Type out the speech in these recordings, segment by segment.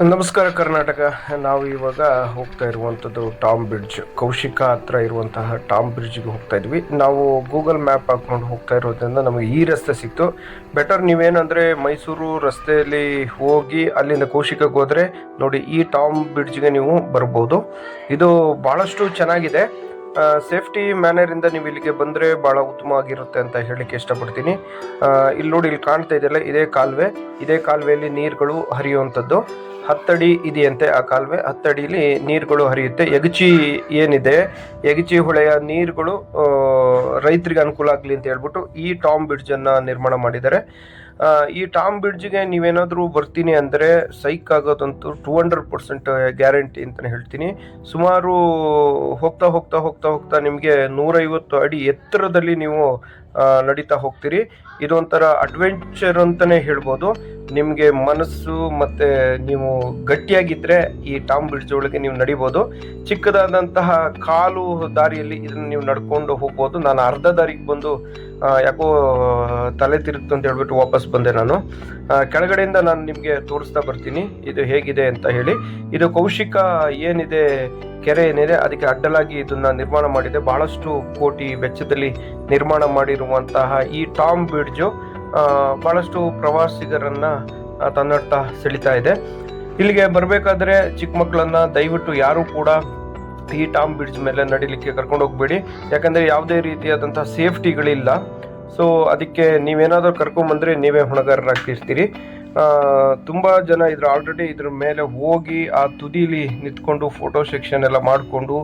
ನಮಸ್ಕಾರ ಕರ್ನಾಟಕ. ನಾವು ಇವಾಗ ಹೋಗ್ತಾ ಇರುವಂಥದ್ದು ಟಾಮ್ ಬ್ರಿಡ್ಜ್. ಕೌಶಿಕ ಹತ್ರ ಇರುವಂತಹ ಟಾಮ್ ಬ್ರಿಡ್ಜ್ಗೆ ಹೋಗ್ತಾ ಇದ್ವಿ. ನಾವು ಗೂಗಲ್ ಮ್ಯಾಪ್ ಹಾಕ್ಕೊಂಡು ಹೋಗ್ತಾ ಇರೋದ್ರಿಂದ ನಮಗೆ ಈ ರಸ್ತೆ ಸಿಕ್ತು. ಬೆಟರ್ ನೀವೇನಂದರೆ ಮೈಸೂರು ರಸ್ತೆಯಲ್ಲಿ ಹೋಗಿ ಅಲ್ಲಿಂದ ಕೌಶಿಕಕ್ಕೆ ಹೋದರೆ ನೋಡಿ ಈ ಟಾಮ್ ಬ್ರಿಡ್ಜ್ಗೆ ನೀವು ಬರ್ಬೋದು. ಇದು ಭಾಳಷ್ಟು ಚೆನ್ನಾಗಿದೆ. ಸೇಫ್ಟಿ ಮ್ಯಾನರಿಂದ ನೀವು ಇಲ್ಲಿಗೆ ಬಂದರೆ ಭಾಳ ಉತ್ತಮವಾಗಿರುತ್ತೆ ಅಂತ ಹೇಳಲಿಕ್ಕೆ ಇಷ್ಟಪಡ್ತೀನಿ. ಇಲ್ಲಿ ನೋಡಿ ಇಲ್ಲಿ ಕಾಣ್ತಾ ಇದೆಯಲ್ಲ, ಇದೇ ಕಾಲುವೆ. ಇದೇ ಕಾಲುವೆಯಲ್ಲಿ ನೀರುಗಳು ಹರಿಯುವಂಥದ್ದು. ಹತ್ತಡಿ ಇದೆಯಂತೆ ಆ ಕಾಲುವೆ. ಹತ್ತಡಿಲಿ ನೀರುಗಳು ಹರಿಯುತ್ತೆ. ಎಗಚಿ ಏನಿದೆ? ಎಗಚಿ ಹೊಳೆಯ ನೀರುಗಳು ರೈತರಿಗೆ ಅನುಕೂಲ ಆಗಲಿ ಅಂತ ಹೇಳ್ಬಿಟ್ಟು ಈ ಟಾಮ್ ಬ್ರಿಡ್ಜನ್ನು ನಿರ್ಮಾಣ ಮಾಡಿದ್ದಾರೆ. ಈ ಟಾಮ್ ಬ್ರಿಡ್ಜ್ಗೆ ನೀವೇನಾದರೂ ಬರ್ತೀನಿ ಅಂದರೆ ಸೈಕ್ ಆಗೋದಂತೂ ಟೂ ಹಂಡ್ರೆಡ್ ಪರ್ಸೆಂಟ್ ಗ್ಯಾರಂಟಿ ಅಂತಲೇ ಹೇಳ್ತೀನಿ. ಸುಮಾರು ಹೋಗ್ತಾ ಹೋಗ್ತಾ ಹೋಗ್ತಾ ಹೋಗ್ತಾ ನಿಮಗೆ ನೂರೈವತ್ತು ಅಡಿ ಎತ್ತರದಲ್ಲಿ ನೀವು ನಡೀತಾ ಹೋಗ್ತೀರಿ. ಇದೊಂಥರ ಅಡ್ವೆಂಚರ್ ಅಂತಲೇ ಹೇಳ್ಬೋದು. ನಿಮಗೆ ಮನಸ್ಸು ಮತ್ತು ನೀವು ಗಟ್ಟಿಯಾಗಿದ್ದರೆ ಈ ಟಾಮ್ ಬ್ರಿಡ್ಜ್ ಒಳಗೆ ನೀವು ನಡಿಬೋದು. ಚಿಕ್ಕದಾದಂತಹ ಕಾಲು ದಾರಿಯಲ್ಲಿ ಇದನ್ನು ನೀವು ನಡ್ಕೊಂಡು ಹೋಗ್ಬೋದು. ನಾನು ಅರ್ಧ ದಾರಿಗೆ ಬಂದು ಯಾಕೋ, ತಲೆ ತಿರುಗ್ತು ಅಂತ ಹೇಳ್ಬಿಟ್ಟು ವಾಪಸ್ ಬಂದೆ ನಾನು. ಕೆಳಗಡೆಯಿಂದ ನಾನು ನಿಮಗೆ ತೋರಿಸ್ತಾ ಬರ್ತೀನಿ. ಇದು ಹೇಗಿದೆ ಅಂತ ಹೇಳಿ. ಇದು ಕೌಶಿಕ ಏನಿದೆ, ಕೆರೆ ಏನಿದೆ, ಅದಕ್ಕೆ ಅಡ್ಡಲಾಗಿ ಇದನ್ನು ನಿರ್ಮಾಣ ಮಾಡಿದೆ. ಬಹಳಷ್ಟು ಕೋಟಿ ವೆಚ್ಚದಲ್ಲಿ ನಿರ್ಮಾಣ ಮಾಡಿರುವಂತಹ ಈ ಟಾಮ್ ಬ್ರಿಡ್ಜು ಆ, ಬಹಳಷ್ಟು ಪ್ರವಾಸಿಗರನ್ನ ಆ, ತನ್ನತ್ತ ಸೆಳಿತಾ ಇದೆ. ಇಲ್ಲಿಗೆ ಬರಬೇಕಾದ್ರೆ ಚಿಕ್ಕ ಮಕ್ಕಳನ್ನು ದಯವಿಟ್ಟು ಯಾರು ಕೂಡ ಈ ಟಾಮ್ ಬ್ರಿಡ್ಜ್ ಮೇಲೆ ನಡಿಲಿಕ್ಕೆ ಕರ್ಕೊಂಡು ಹೋಗಬೇಡಿ. ಯಾಕಂದ್ರೆ ಯಾವುದೇ ರೀತಿಯಾದಂಥ ಸೇಫ್ಟಿಗಳಿಲ್ಲ. ಸೊ ಅದಕ್ಕೆ ನೀವೇನಾದರೂ ಕರ್ಕೊಂಬಂದರೆ ನೀವೇ ಹೊಣೆಗಾರರಾಗ್ತಿರ್ತೀರಿ. ತುಂಬಾ ಜನ ಇದ್ರ ಆಲ್ರೆಡಿ ಇದ್ರ ಮೇಲೆ ಹೋಗಿ ಆ ತುದಿಲಿ ನಿಂತ್ಕೊಂಡು ಫೋಟೋ ಸೆಕ್ಷನ್ ಎಲ್ಲ ಮಾಡಿಕೊಂಡು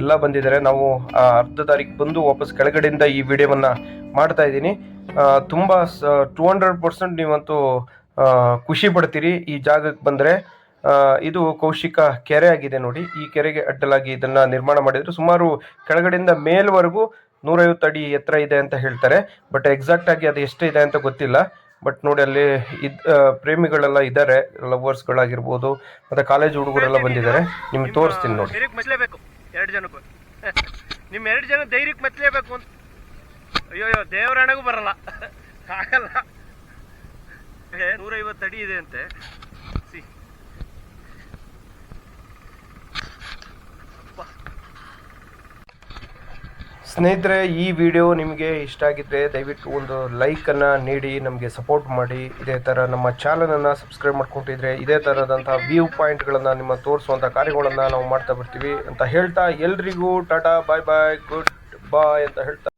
ಎಲ್ಲ ಬಂದಿದ್ದಾರೆ. ನಾವು ಆ ಅರ್ಧ ತಾರೀಕು ಬಂದು ವಾಪಸ್ ಕೆಳಗಡೆಯಿಂದ ಈ ವಿಡಿಯೋವನ್ನ ಮಾಡ್ತಾ ಇದ್ದೀನಿ. ತುಂಬ ಟೂ ಹಂಡ್ರೆಡ್ ಪರ್ಸೆಂಟ್ ನೀವಂತೂ ಖುಷಿ ಪಡ್ತೀರಿ ಈ ಜಾಗಕ್ಕೆ ಬಂದರೆ. ಇದು ಕೌಶಿಕ ಕೆರೆ ಆಗಿದೆ ನೋಡಿ. ಈ ಕೆರೆಗೆ ಅಡ್ಡಲಾಗಿ ಇದನ್ನ ನಿರ್ಮಾಣ ಮಾಡಿದ್ರು. ಸುಮಾರು ಕೆಳಗಡೆಯಿಂದ ಮೇಲ್ವರೆಗೂ ನೂರೈವತ್ತು ಅಡಿ ಎತ್ತರ ಇದೆ ಅಂತ ಹೇಳ್ತಾರೆ. ಬಟ್ ಎಕ್ಸಾಕ್ಟ್ ಆಗಿ ಅದು ಇದೆ ಅಂತ ಗೊತ್ತಿಲ್ಲ. ಬಟ್ ನೋಡಿ ಅಲ್ಲಿ ಇದ್ ಪ್ರೇಮಿಗಳೆಲ್ಲ ಇದ್ದಾರೆ ಲವರ್ಸ್ಗಳಾಗಿರ್ಬೋದು ಮತ್ತೆ ಕಾಲೇಜ್ ಹುಡುಗರೆಲ್ಲ ಬಂದಿದ್ದಾರೆ. ನಿಮ್ಗೆ ತೋರಿಸ್ತೀನಿ ನೋಡಿ. ಮೆಚ್ಚಲೇಬೇಕು ಎರಡು ಜನಕ್ಕೂ. ನಿಮ್ಮ ಎರಡು ಜನ ಧೈರ್ಯಕ್ಕೆ ಮೆಚ್ಚಲೇಬೇಕು ಅಂತ. ಅಯ್ಯೋ ದೇವರಾಣೆಗೂ ಬರಲ್ಲ. ಆಗಲ್ಲ. ನೂರೈವತ್ತು ಅಡಿ ಇದೆ ಅಂತೆ ಸಿ ಸ್ನೇಹಿತರೆ, ಈ ವಿಡಿಯೋ ನಿಮಗೆ ಇಷ್ಟ ಆಗಿದ್ರೆ ದಯವಿಟ್ಟು ಒಂದು ಲೈಕನ್ನು ನೀಡಿ, ನಮಗೆ ಸಪೋರ್ಟ್ ಮಾಡಿ. ಇದೇ ಥರ ನಮ್ಮ ಚಾನಲನ್ನು ಸಬ್ಸ್ಕ್ರೈಬ್ ಮಾಡ್ಕೊಂಡಿದ್ರೆ ಇದೇ ಥರದಂಥ ವ್ಯೂ ಪಾಯಿಂಟ್ಗಳನ್ನು ನಿಮ್ಮ ತೋರಿಸುವಂಥ ಕಾರ್ಯಗಳನ್ನು ನಾವು ಮಾಡ್ತಾ ಬರ್ತೀವಿ ಅಂತ ಹೇಳ್ತಾ ಎಲ್ರಿಗೂ ಟಾಟಾ ಬಾಯ್ ಬಾಯ್ ಗುಡ್ ಬಾಯ್ ಅಂತ ಹೇಳ್ತಾ